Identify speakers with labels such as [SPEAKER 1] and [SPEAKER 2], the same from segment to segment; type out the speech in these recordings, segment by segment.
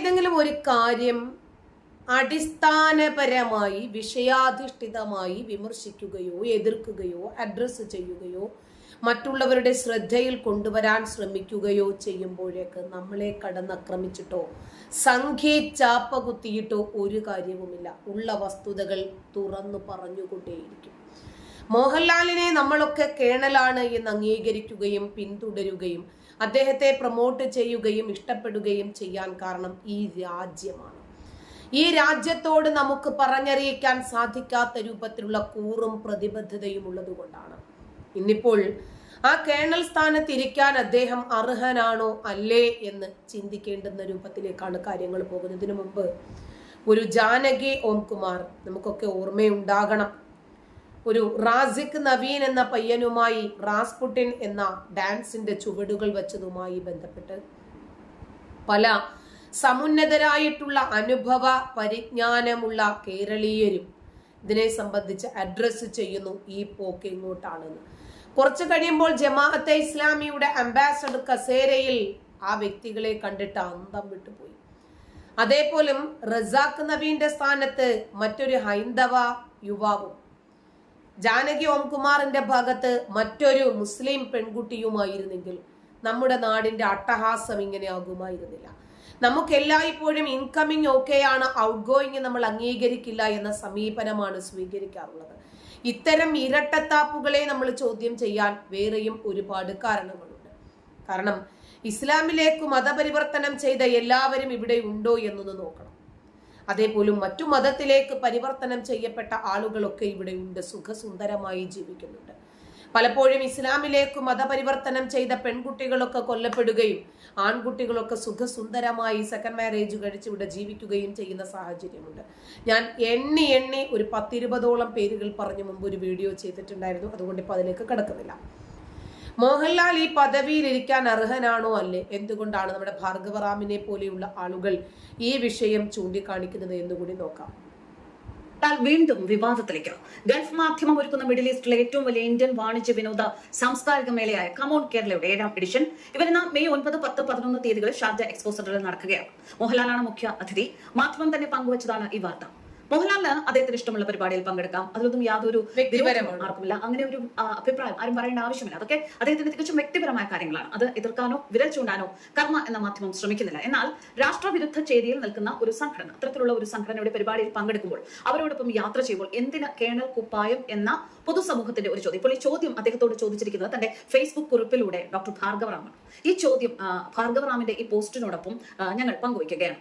[SPEAKER 1] ഏതെങ്കിലും ഒരു കാര്യം അടിസ്ഥാനപരമായി വിഷയാധിഷ്ഠിതമായി വിമർശിക്കുകയോ എതിർക്കുകയോ അഡ്രസ്സ് ചെയ്യുകയോ മറ്റുള്ളവരുടെ ശ്രദ്ധയിൽ കൊണ്ടുവരാൻ ശ്രമിക്കുകയോ ചെയ്യുമ്പോഴേക്ക് നമ്മളെ കടന്നാക്രമിച്ചിട്ടോ സംഖ്യ ചാപ്പ കുത്തിയിട്ടോ ഒരു കാര്യവുമില്ല. ഉള്ള വസ്തുതകൾ തുറന്നു പറഞ്ഞുകൊണ്ടേയിരിക്കും. മോഹൻലാലിനെ നമ്മളൊക്കെ കേണലാണ് എന്ന് അംഗീകരിക്കുകയും പിന്തുടരുകയും അദ്ദേഹത്തെ പ്രൊമോട്ട് ചെയ്യുകയും ഇഷ്ടപ്പെടുകയും ചെയ്യാൻ കാരണം ഈ രാജ്യമാണ്. ഈ രാജ്യത്തോട് നമുക്ക് പറഞ്ഞറിയിക്കാൻ സാധിക്കാത്ത രൂപത്തിലുള്ള കൂറും പ്രതിബദ്ധതയും ഉള്ളതുകൊണ്ടാണ് ഇന്നിപ്പോൾ ആ കേണൽ സ്ഥാനത്ത് ഇരിക്കാൻ അദ്ദേഹം അർഹനാണോ അല്ലേ എന്ന് ചിന്തിക്കേണ്ടുന്ന രൂപത്തിലേക്കാണ് കാര്യങ്ങൾ പോകുന്നതിന് മുമ്പ് ഒരു ജാനകി ഓംകുമാർ നമുക്കൊക്കെ ഓർമ്മയുണ്ടാകണം. ഒരു റാസിക് നവീൻ എന്ന പയ്യനുമായി റാസ്പുട്ടിൻ എന്ന ഡാൻസിന്റെ ചുവടുകൾ വച്ചതുമായി ബന്ധപ്പെട്ട് പല സമുന്നതരായിട്ടുള്ള അനുഭവ പരിജ്ഞാനമുള്ള കേരളീയരും ഇതിനെ സംബന്ധിച്ച് അഡ്രസ്സ് ചെയ്യുന്നു ഈ പോക്ക് ഇങ്ങോട്ടാണെന്ന്. കുറച്ചു കഴിയുമ്പോൾ ജമാഅത്തെ ഇസ്ലാമിയുടെ അംബാസഡർ കസേരയിൽ ആ വ്യക്തികളെ കണ്ടിട്ട് അന്തം വിട്ടുപോയി. അതേപോലും റസാഖ് നബീന്റെ സ്ഥാനത്ത് മറ്റൊരു ഹൈന്ദവ യുവാവും ജാനകി ഓംകുമാറിന്റെ ഭാഗത്ത് മറ്റൊരു മുസ്ലിം പെൺകുട്ടിയുമായിരുന്നെങ്കിൽ നമ്മുടെ നാടിന്റെ അട്ടഹാസം ഇങ്ങനെ ആകുമായിരുന്നില്ല നമുക്ക് എല്ലായ്പ്പോഴും ഇൻകമിങ് ഓക്കെയാണ് ഔട്ട് ഗോയിങ് നമ്മൾ അംഗീകരിക്കില്ല എന്ന സമീപനമാണ് സ്വീകരിക്കാറുള്ളത്. ഇത്തരം ഇരട്ടത്താപ്പുകളെ നമ്മൾ ചോദ്യം ചെയ്യാൻ വേറെയും ഒരുപാട് കാരണങ്ങളുണ്ട്. കാരണം ഇസ്ലാമിലേക്ക് മതപരിവർത്തനം ചെയ്ത എല്ലാവരും ഇവിടെ ഉണ്ടോ എന്നൊന്ന് നോക്കണം. അതേപോലും മറ്റു മതത്തിലേക്ക് പരിവർത്തനം ചെയ്യപ്പെട്ട ആളുകളൊക്കെ ഇവിടെ ഉണ്ട് സുഖസുന്ദരമായി ജീവിക്കുന്നുണ്ട്. പലപ്പോഴും ഇസ്ലാമിലേക്ക് മതപരിവർത്തനം ചെയ്ത പെൺകുട്ടികളൊക്കെ കൊല്ലപ്പെടുകയും ആൺകുട്ടികളൊക്കെ സുഖസുന്ദരമായി സെക്കൻഡ് മാരേജ് കഴിച്ച് ഇവിടെ ജീവിക്കുകയും ചെയ്യുന്ന സാഹചര്യമുണ്ട്. ഞാൻ എണ്ണി എണ്ണി ഒരു പത്തിരുപതോളം പേരുകൾ പറഞ്ഞു മുമ്പ് ഒരു വീഡിയോ ചെയ്തിട്ടുണ്ടായിരുന്നു. അതുകൊണ്ട് ഇപ്പോൾ അതിലേക്ക് കിടക്കുന്നില്ല. മോഹൻലാൽ ഈ പദവിയിൽ ഇരിക്കാൻ അർഹനാണോ അല്ലേ? എന്തുകൊണ്ടാണ് നമ്മുടെ ഭാർഗവറാമിനെ പോലെയുള്ള ആളുകൾ ഈ വിഷയം ചൂണ്ടിക്കാണിക്കുന്നത് എന്നുകൂടി നോക്കാം.
[SPEAKER 2] വീണ്ടും വിവാദത്തിലേക്ക് ഗൾഫ് മാധ്യമം ഒരുക്കുന്ന മിഡിൽ ഈസ്റ്റിലെ ഏറ്റവും വലിയ ഇന്ത്യൻ വാണിജ്യ വിനോദ സാംസ്കാരിക മേളയായ കമോൺ കേരളയുടെ ഏഴാം എഡിഷൻ ഇവരുന്ന മെയ് ഒൻപത് പത്ത് പതിനൊന്ന് തീയതികളിൽ ഷാർജ എക്സ്പോ സെന്ററിൽ നടക്കുകയാണ്. മോഹൻലാലാണ് മുഖ്യ അതിഥി. മാധ്യമം തന്നെ പങ്കുവച്ചതാണ് ഈ വാർത്ത. മോഹൻലാലിന് അദ്ദേഹത്തിന് ഇഷ്ടമുള്ള പരിപാടിയിൽ പങ്കെടുക്കാം. അതിലൊന്നും യാതൊരു ആർക്കുമില്ല. അങ്ങനെ ഒരു അഭിപ്രായം ആരും പറയേണ്ട ആവശ്യമില്ല. അതൊക്കെ അദ്ദേഹത്തിന്റെ തികച്ചും വ്യക്തിപരമായ കാര്യങ്ങളാണ്. അത് എതിർക്കാനോ വിരൽ ചൂണ്ടാനോ കർമ്മ എന്ന മാധ്യമം ശ്രമിക്കുന്നില്ല. എന്നാൽ രാഷ്ട്രവിരുദ്ധ ചേരിയിൽ നിൽക്കുന്ന ഒരു സംഘടന അത്തരത്തിലുള്ള ഒരു സംഘടനയുടെ പരിപാടിയിൽ പങ്കെടുക്കുമ്പോൾ അവരോടൊപ്പം യാത്ര ചെയ്യുമ്പോൾ എന്തിന് കേണൽ കുപ്പായം എന്ന പൊതുസമൂഹത്തിന്റെ ഒരു ചോദ്യം? ഇപ്പോൾ ഈ ചോദ്യം അദ്ദേഹത്തോട് ചോദിച്ചിരിക്കുന്നത് തന്റെ ഫേസ്ബുക്ക് കുറിപ്പിലൂടെ ഡോക്ടർ ഭാർഗവറാമാണ്. ഈ ചോദ്യം ഭാർഗവറാമിന്റെ ഈ പോസ്റ്റിനോടൊപ്പം ഞങ്ങൾ പങ്കുവയ്ക്കുകയാണ്.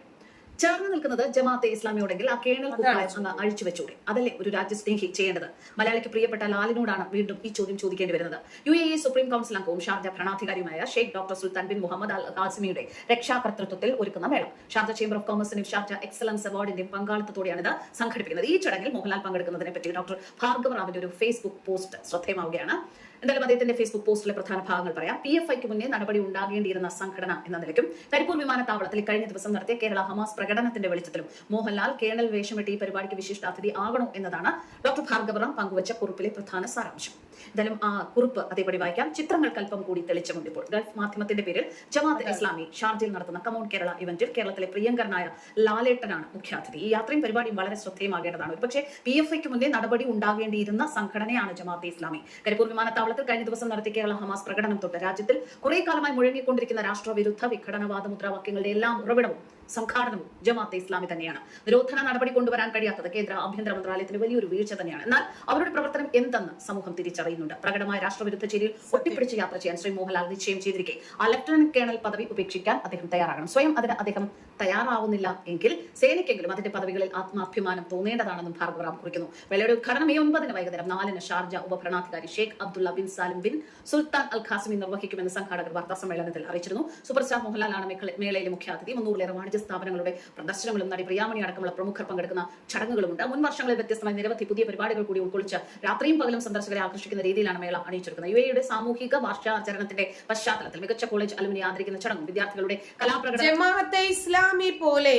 [SPEAKER 2] ചേർന്ന് നിൽക്കുന്നത് ജമാഅത്തെ ഇസ്ലാമിയോടെങ്കിൽ ആ കേണൽ അങ്ങ് അഴിച്ചു വെച്ചൂടെ അതല്ലേ ഒരു രാജ്യസ്നേഹി ചെയ്യേണ്ടത്. മലയാളിക്ക് പ്രിയപ്പെട്ട ലാലിനോടാണ് വീണ്ടും ഈ ചോദ്യം ചോദിക്കേണ്ടി വരുന്നത്. യു എ സുപ്രീം കൗൺസിൽ അംഗവും Sharjah ഭരണാധികാരിയുമായ Sheikh doctor Sultan bin Muhammad Al ഖാസിമിയുടെ രക്ഷാകർത്തൃത്വത്തിൽ ഒരുക്കുന്ന മേള. ഷാർജ ചേംബർ ഓഫ് കോമേഴ്സിനും ഷാർജ എക്സലൻസ് അവാർഡിന്റെയും പങ്കാളിത്തത്തോടെയാണ് ഇത് സംഘടിപ്പിക്കുന്നത്. ഈ ചടങ്ങിൽ മോഹൻലാൽ പങ്കെടുക്കുന്നതിനെ പറ്റി ഡോക്ടർ ഭാർഗവ റാവിന്റെ ഒരു ഫേസ്ബുക്ക് പോസ്റ്റ് ശ്രദ്ധേയമാവുകയാണ്. എന്തായാലും അദ്ദേഹത്തിന്റെ ഫേസ്ബുക്ക് പോസ്റ്റിലെ പ്രധാന ഭാഗങ്ങൾ പറയാം. പി എഫ് ഐക്ക് മുന്നേ നടപടി ഉണ്ടാകേണ്ടിയിരുന്ന സംഘടന എന്ന നിലയ്ക്കും കരിപ്പൂർ വിമാനത്താവളത്തിൽ കഴിഞ്ഞ ദിവസം നടത്തിയ കേരള ഹമാസ് പ്രകടനത്തിന്റെ വെളിച്ചത്തിലും. മോഹൻലാൽ കേണൽ വേഷമിട്ട് ഈ പരിപാടിക്ക് വിശിഷ്ടാതിഥി ആകണോ എന്നതാണ് ഡോക്ടർ ഭാർഗവറാം പങ്കുവച്ച കുറിപ്പിലെ പ്രധാന സാരാംശം. എന്തായാലും ആ കുറിപ്പ് അതേപടി വായിക്കാം. ചിത്രങ്ങൾക്ക് അല്പം കൂടി തെളിച്ചമുണ്ട് ഇപ്പോൾ. ഗൾഫ് മാധ്യമത്തിന്റെ പേരിൽ ജമാഅത്ത് ഇസ്ലാമി ഷാർജയിൽ നടത്തുന്ന കമോൺ കേരള ഇവന്റിൽ കേരളത്തിലെ പ്രിയങ്കരനായ ലാലേട്ടനാണ് മുഖ്യാതിഥി. ഈ യാത്രയും പരിപാടിയും വളരെ ശ്രദ്ധേയമാകേണ്ടതാണ്. പക്ഷേ പി എഫ് ഐക്ക് മുന്നേ നടപടി ഉണ്ടാകേണ്ടിയിരുന്ന സംഘടനയാണ് ജമാഅത്ത് ഇസ്ലാമി. കരിപ്പൂർ വിമാനത്താവളത്തിൽ കഴിഞ്ഞ ദിവസം നടത്തിയ കേരള ഹമാസ് പ്രകടനം തൊട്ട് രാജ്യത്തിൽ കുറെ കാലമായി മുഴങ്ങിക്കൊണ്ടിരിക്കുന്ന രാഷ്ട്രവിരുദ്ധ വിഘടനവാദ മുദ്രാവാക്യങ്ങളുടെ എല്ലാം ഉറവിടവും സംഘാടനവും ജമാഅത്തെ ഇസ്ലാമി തന്നെയാണ്. നിരോധന നടപടി കൊണ്ടുവരാൻ കഴിയാത്തത് കേന്ദ്ര ആഭ്യന്തര മന്ത്രാലയത്തിന് വലിയൊരു വീഴ്ച തന്നെയാണ്. എന്നാൽ അവരുടെ പ്രവർത്തനം എന്തെന്ന് സമൂഹം തിരിച്ചറിയുന്നുണ്ട് പ്രകടമായ രാഷ്ട്രവിരുദ്ധ ചേരിയിൽ ഒട്ടിപ്പിടിച്ച് യാത്ര ചെയ്യാൻ ശ്രീ മോഹൻലാൽ നിശ്ചയം ചെയ്തിരിക്കെ. ആ ലഫ്റ്റനന്റ് കേണൽ പദവി ഉപേക്ഷിക്കാൻ അദ്ദേഹം തയ്യാറാകണം. സ്വയം അതിന് അദ്ദേഹം തയ്യാറാവുന്നില്ല എങ്കിൽ സേനയ്ക്കെങ്കിലും അതിന്റെ പദവികളിൽ ആത്മാഭിമാനം തോന്നേണ്ടതാണെന്നും ഭാർഗവറാം കുറിക്കുന്നു. വേളയുടെ ഉദ്ഘാടനം മെയ് ഒൻപതിന് വൈകുന്നേരം നാലിന് Sharjah ഉപഭരണാധികാരി Sheikh Abdullah bin Salim bin Sultan Al Qasimi നിർവഹിക്കുമെന്ന് സംഘാടകർ വാർത്താ സമ്മേളനത്തിൽ അറിയിച്ചിരുന്നു. സൂപ്പർ സ്റ്റാർ മോഹൻലാലാണ് മേളയിലെ മുഖ്യാതിഥി. മുന്നൂറിലേറെ വാണിജ്യ സ്ഥാപനങ്ങളുടെ പ്രദർശനങ്ങളും നടി പ്രിയാമണി അടക്കമുള്ള പ്രമുഖർ പങ്കെടുക്കുന്ന ചടങ്ങുകളുമുണ്ട്. മുൻ വർഷങ്ങളിൽ വ്യത്യസ്തമായി നിരവധി പുതിയ പരിപാടികൾ കൂടി ഉൾക്കൊള്ളിച്ച് രാത്രിയും പകലും സന്ദർശകരെ ആകർഷിക്കുന്ന രീതിയിലാണ് മേള അണിയിച്ചിരിക്കുന്നത്. യു എയുടെ സാമൂഹിക വാർഷികാചരണത്തിന്റെ പശ്ചാത്തലത്തിൽ മികച്ച കോളേജ് അലുമിനി ആദരിക്കുന്ന ചടങ്ങും വിദ്യാർത്ഥികളുടെ കലാപ്രകടനം
[SPEAKER 1] ജമാഅത്തെ ഇസ്ലാമി പോലെ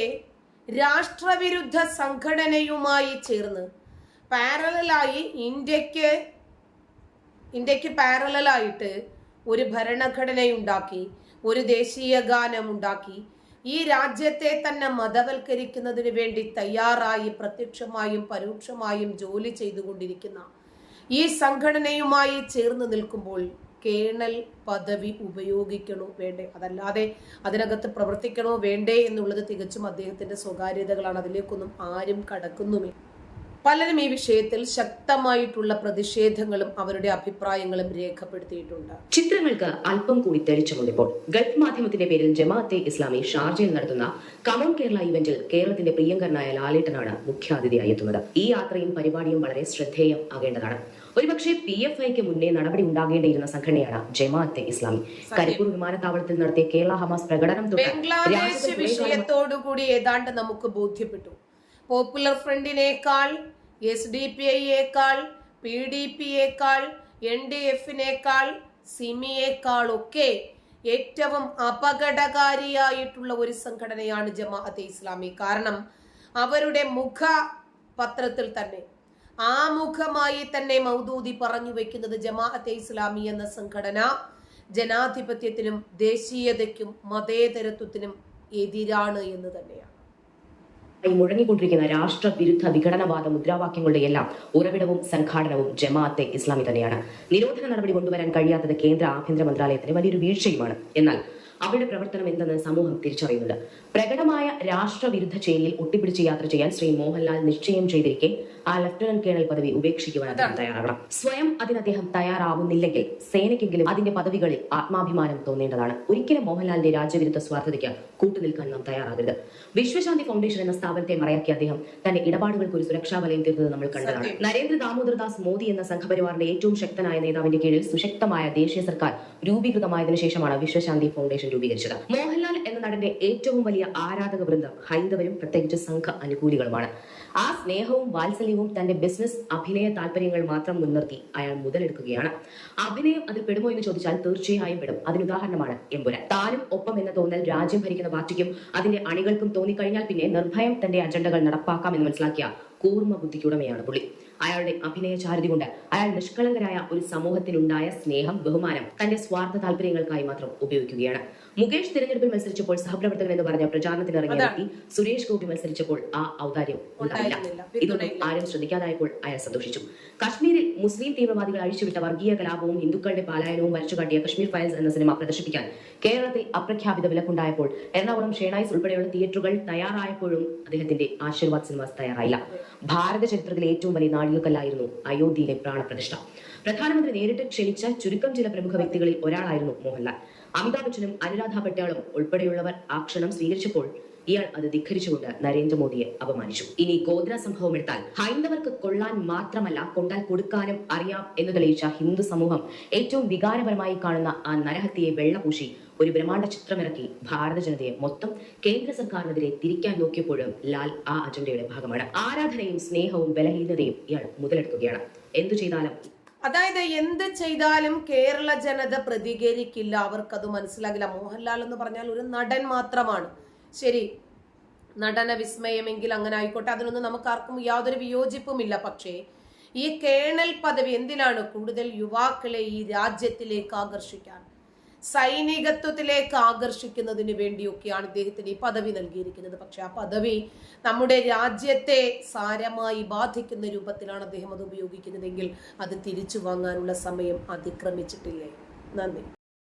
[SPEAKER 1] രാഷ്ട്രവിരുദ്ധ സംഘടനയുമായി ചേർന്ന് പാരലായി ഇന്ത്യയ്ക്ക് ഇന്ത്യയ്ക്ക് പാരലായിട്ട് ഒരു ഭരണഘടനയുണ്ടാക്കി ഒരു ദേശീയ ഗാനം ഉണ്ടാക്കി ഈ രാജ്യത്തെ തന്നെ മതവൽക്കരിക്കുന്നതിന് വേണ്ടി തയ്യാറായി പ്രത്യക്ഷമായും പരോക്ഷമായും ജോലി ചെയ്തുകൊണ്ടിരിക്കുന്ന ഈ സംഘടനയുമായി ചേർന്ന് നിൽക്കുമ്പോൾ കേണൽ പദവി ഉപയോഗിക്കണോ വേണ്ടേ? അതല്ലാതെ അതിനകത്ത് പ്രവർത്തിക്കണോ വേണ്ടേ എന്നുള്ളത് തികച്ചും അദ്ദേഹത്തിന്റെ സ്വകാര്യതകളാണ്. അതിലേക്കൊന്നും ആരും കടക്കുന്നുമില്ല. പലരും ഈ വിഷയത്തിൽ ശക്തമായിട്ടുള്ള പ്രതിഷേധങ്ങളും അവരുടെ അഭിപ്രായങ്ങളും രേഖപ്പെടുത്തിയിട്ടുണ്ട്.
[SPEAKER 3] ചിത്രങ്ങൾക്ക് അല്പം കൂടി തെളിച്ചമുണ്ടിപ്പോൾ ഗൾഫ് മാധ്യമത്തിന്റെ പേരിൽ ജമാഅത്തെ ഇസ്ലാമി ഷാർജയിൽ നടത്തുന്ന കമോൺ കേരള ഇവന്റിൽ കേരളത്തിന്റെ പ്രിയങ്കരനായ ലാലേട്ടനാണ് മുഖ്യാതിഥിയായി എത്തുന്നത്. ഈ യാത്രയും പരിപാടിയും വളരെ ശ്രദ്ധേയം ആകേണ്ടതാണ്. ഒരുപക്ഷെ പി എഫ് ഐക്ക് മുന്നേ നടപടി ഉണ്ടാകേണ്ടിയിരുന്ന സംഘടനയാണ് ജമാഅത്തെ ഇസ്ലാമി. കരിപ്പൂർ വിമാനത്താവളത്തിൽ നടത്തിയ കേരള ഹമാസ് പ്രകടനം
[SPEAKER 1] ബംഗ്ലാദേശ് വിഷയത്തോടുകൂടി ഏതാണ്ട് നമുക്ക് ബോധ്യപ്പെട്ടു. പോപ്പുലർ ഫ്രണ്ടിനേക്കാൾ എസ് ഡി പി ഐയേക്കാൾ പി ഡി പിയേക്കാൾ എൻ ഡി എഫിനേക്കാൾ സിമിയേക്കാളൊക്കെ ഏറ്റവും അപകടകാരിയായിട്ടുള്ള ഒരു സംഘടനയാണ് ജമാഅത്തെ ഇസ്ലാമി. കാരണം അവരുടെ മുഖ പത്രത്തിൽ തന്നെ ആമുഖമായി തന്നെ മൗദൂദി പറഞ്ഞു വെക്കുന്നത് ജമാഅത്തെ ഇസ്ലാമി എന്ന സംഘടന ജനാധിപത്യത്തിനും ദേശീയതയ്ക്കും മതേതരത്വത്തിനും എതിരാണ് എന്ന് തന്നെയാണ്.
[SPEAKER 3] ഈ മുഴങ്ങിക്കൊണ്ടിരിക്കുന്ന രാഷ്ട്രവിരുദ്ധ വിഘടനവാദ മുദ്രാവാക്യങ്ങളുടെ എല്ലാം ഉറവിടവും സംഘാടനവും ജമാഅത്തെ ഇസ്ലാമി തന്നെയാണ്. നിരോധന നടപടി കൊണ്ടുവരാൻ കഴിയാത്തത് കേന്ദ്ര ആഭ്യന്തര മന്ത്രാലയത്തിന് വലിയൊരു വീഴ്ചയുമാണ്. എന്നാൽ അവരുടെ പ്രവർത്തനം എന്തെന്ന് സമൂഹം തിരിച്ചറിയുന്നുണ്ട്. പ്രകടമായ രാഷ്ട്രവിരുദ്ധ ചേരിയിൽ ഒട്ടിപ്പിടിച്ച് യാത്ര ചെയ്യാൻ ശ്രീ മോഹൻലാൽ നിശ്ചയം ചെയ്തിരിക്കെ ആ ലഫ്റ്റനന്റ് കേണൽ പദവി ഉപേക്ഷിക്കുവാൻ അദ്ദേഹം തയ്യാറാകണം. സ്വയം അതിന് അദ്ദേഹം തയ്യാറാവുന്നില്ലെങ്കിൽ സേനയ്ക്കെങ്കിലും അതിന്റെ പദവികളിൽ ആത്മാഭിമാനം തോന്നേണ്ടതാണ്. ഒരിക്കലും മോഹൻലാലിന്റെ രാജ്യവിരുദ്ധ സ്വാർത്ഥതയ്ക്ക് കൂട്ടുനിൽക്കാൻ നാം തയ്യാറാകരുത്. വിശ്വശാന്തി ഫൗണ്ടേഷൻ എന്ന സ്ഥാപനത്തെ മറയാക്കി അദ്ദേഹം തന്റെ ഇടപാടുകൾക്ക് ഒരു സുരക്ഷാ വലയം തീർന്നത് നമ്മൾ കണ്ടതാണ്. നരേന്ദ്ര ദാമോദർദാസ് മോദി എന്ന സംഘപരിവാറിന്റെ ഏറ്റവും ശക്തനായ നേതാവിന്റെ കീഴിൽ സുശക്തമായ ദേശീയ സർക്കാർ രൂപീകൃതമായതിനു ശേഷമാണ് വിശ്വശാന്തി ഫൗണ്ടേഷൻ രൂപീകരിച്ചത്. മോഹൻലാൽ എന്ന നടന്റെ ഏറ്റവും വലിയ ആരാധക വൃന്ദം ഹൈന്ദവരും പ്രത്യേകിച്ച് സംഘ അനുകൂലികളുമാണ്. ആ സ്നേഹവും വാത്സല്യവും തന്റെ ബിസിനസ് അഭിനയ താല്പര്യങ്ങൾ മാത്രം മുൻനിർത്തി അയാൾ മുതലെടുക്കുകയാണ്. അഭിനയം അതിൽ പെടുമോ എന്ന് ചോദിച്ചാൽ തീർച്ചയായും പെടും. അതിനുദാഹരണമാണ് എമ്പുരാൻ. താനും ഒപ്പം എന്ന തോന്നൽ രാജ്യം ഭരിക്കുന്ന പാർട്ടിക്കും അതിന്റെ അണികൾക്കും തോന്നിക്കഴിഞ്ഞാൽ പിന്നെ നിർഭയം തന്റെ അജണ്ടകൾ നടപ്പാക്കാം എന്ന് മനസ്സിലാക്കിയ കൂർമ്മ ബുദ്ധിക്കുടമയാണ് പുള്ളി. അയാളുടെ അഭിനയ ചാരുതി കൊണ്ട് അയാൾ നിഷ്കളങ്കരായ ഒരു സമൂഹത്തിനുണ്ടായ സ്നേഹം ബഹുമാനം തന്റെ സ്വാർത്ഥ താല്പര്യങ്ങൾക്കായി മാത്രം ഉപയോഗിക്കുകയാണ്. മുകേഷ് തിരഞ്ഞെടുപ്പിൽ മത്സരിച്ചപ്പോൾ സഹപ്രവർത്തകൻ എന്ന് പറഞ്ഞ പ്രചാരണത്തിന് ഇറങ്ങിയ സുരേഷ് ഗോപി മത്സരിച്ചപ്പോൾ ആ ഔദാര്യം ഉണ്ടായില്ല. ഇതൊന്നും ആരും ശ്രദ്ധിക്കാതായപ്പോൾ അയാൾ സന്തോഷിച്ചു. കശ്മീരിൽ മുസ്ലിം തീവ്രവാദികൾ അഴിച്ചുവിട്ട വർഗീയ കലാപവും ഹിന്ദുക്കളുടെ പാലായനവും വരച്ചുകാട്ടിയ കശ്മീർ ഫയൽസ് എന്ന സിനിമ പ്രദർശിപ്പിക്കാൻ കേരളത്തിൽ അപ്രഖ്യാപിത വിലക്കുണ്ടായപ്പോൾ എറണാകുളം ഷേണായിസ് ഉൾപ്പെടെയുള്ള തിയേറ്ററുകൾ തയ്യാറായപ്പോഴും അദ്ദേഹത്തിന്റെ ആശീർവാദ് സിനിമാസ് തയ്യാറായില്ല. ഭാരത ചരിത്രത്തിലെ ഏറ്റവും വലിയ നാഴികക്കല്ലായിരുന്നു അയോധ്യയിലെ പ്രാണപ്രതിഷ്ഠ. പ്രധാനമന്ത്രി നേരിട്ട് ക്ഷണിച്ച ചുരുക്കം ചില പ്രമുഖ വ്യക്തികളിൽ ഒരാളായിരുന്നു മോഹൻലാൽ. അമിതാഭ് ബച്ചനും അനുരാധ പട്ടാളും ഉൾപ്പെടെയുള്ളവർ ആ ക്ഷണം സ്വീകരിച്ചപ്പോൾ ഇയാൾ അത് ധിഖരിച്ചുകൊണ്ട് നരേന്ദ്രമോദിയെ അപമാനിച്ചു. ഇനി ഗോദ്ര സംഭവം എടുത്താൽ ഹൈന്ദവർക്ക് കൊള്ളാൻ മാത്രമല്ല കൊണ്ടാൽ കൊടുക്കാനും അറിയാം എന്ന് തെളിയിച്ച ഹിന്ദു സമൂഹം ഏറ്റവും വികാരപരമായി കാണുന്ന ആ നരഹത്യയെ വെള്ളപൂശി ഒരു ബ്രഹ്മാണ്ഡ ചിത്രമിറക്കി ഭാരത ജനതയെ മൊത്തം കേന്ദ്ര സർക്കാരിനെതിരെ തിരിക്കാൻ നോക്കിയപ്പോഴും ലാൽ ആ അജണ്ടയുടെ ഭാഗമാണ്. ആരാധനയും സ്നേഹവും ബലഹീനതയും ഇയാൾ മുതലെടുക്കുകയാണ്. എന്തു ചെയ്താലും
[SPEAKER 1] അതായത് എന്ത് ചെയ്താലും കേരള ജനത പ്രതികരിക്കില്ല. അവർക്കത് മനസ്സിലാകില്ല. മോഹൻലാൽ എന്ന് പറഞ്ഞാൽ ഒരു നടൻ മാത്രമാണ്. ശരി നടന വിസ്മയമെങ്കിൽ അങ്ങനെ ആയിക്കോട്ടെ. അതിനൊന്നും നമുക്ക് ആർക്കും യാതൊരു വിയോജിപ്പുമില്ല. പക്ഷേ ഈ കേണൽ പദവി എന്തിനാണ് കൂടുതൽ യുവാക്കളെ ഈ രാജ്യത്തിലേക്ക് ആകർഷിക്കാൻ? സൈനികത്വത്തിലേക്ക് ആകർഷിക്കുന്നതിന് വേണ്ടിയൊക്കെയാണ് ഇദ്ദേഹത്തിന് ഈ പദവി നൽകിയിരിക്കുന്നത്. പക്ഷെ ആ പദവി നമ്മുടെ രാജ്യത്തെ സാരമായി ബാധിക്കുന്ന രൂപത്തിലാണ് അദ്ദേഹം അത് ഉപയോഗിക്കുന്നതെങ്കിൽ അത് തിരിച്ചു വാങ്ങാനുള്ള സമയം അതിക്രമിച്ചിട്ടില്ലേ? നന്ദി.